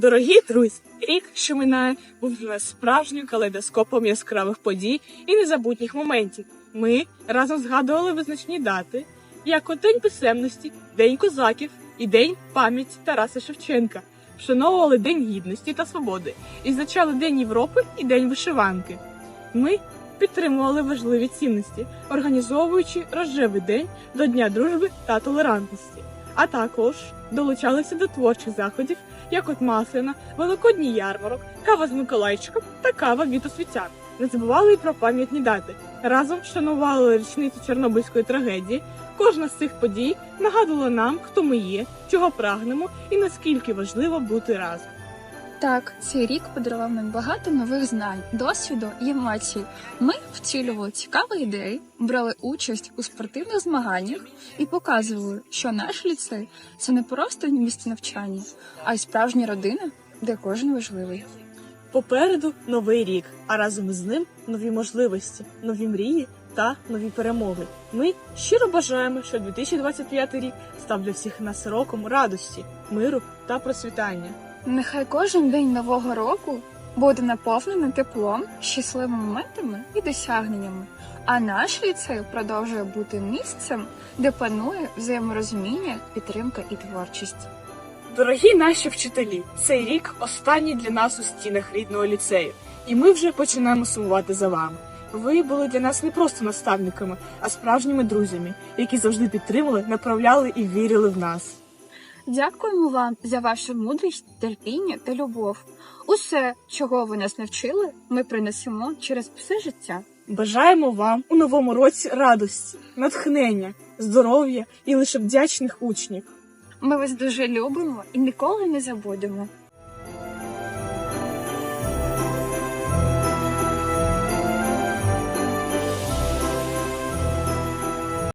Дорогі друзі, рік, що минає, був для нас справжнім калейдоскопом яскравих подій і незабутніх моментів. Ми разом згадували визначні дати, як от День писемності, День козаків і День пам'яті Тараса Шевченка, вшановували День гідності та свободи, відзначали День Європи і День вишиванки. Ми підтримували важливі цінності, організовуючи рожевий день до Дня дружби та толерантності, а також долучалися до творчих заходів, як от Маслина, Великодній ярмарок, кава з Миколайчиком та кава від освітян. Не забували й про пам'ятні дати. Разом вшанували річницю Чорнобильської трагедії. Кожна з цих подій нагадувала нам, хто ми є, чого прагнемо і наскільки важливо бути разом. Так, цей рік подарував нам багато нових знань, досвіду і емоцій. Ми втілювали цікаві ідеї, брали участь у спортивних змаганнях і показували, що наш ліцей це не просто місце навчання, а й справжня родина, де кожен важливий. Попереду новий рік, а разом із ним нові можливості, нові мрії та нові перемоги. Ми щиро бажаємо, що 2025 рік став для всіх нас роком радості, миру та процвітання. Нехай кожен день нового року буде наповнений теплом, щасливими моментами і досягненнями. А наш ліцей продовжує бути місцем, де панує взаєморозуміння, підтримка і творчість. Дорогі наші вчителі, цей рік останній для нас у стінах рідного ліцею, і ми вже починаємо сумувати за вами. Ви були для нас не просто наставниками, а справжніми друзями, які завжди підтримували, направляли і вірили в нас. Дякуємо вам за вашу мудрість, терпіння та любов. Усе, чого ви нас навчили, ми принесемо через все життя. Бажаємо вам у новому році радості, натхнення, здоров'я і лише вдячних учнів. Ми вас дуже любимо і ніколи не забудемо.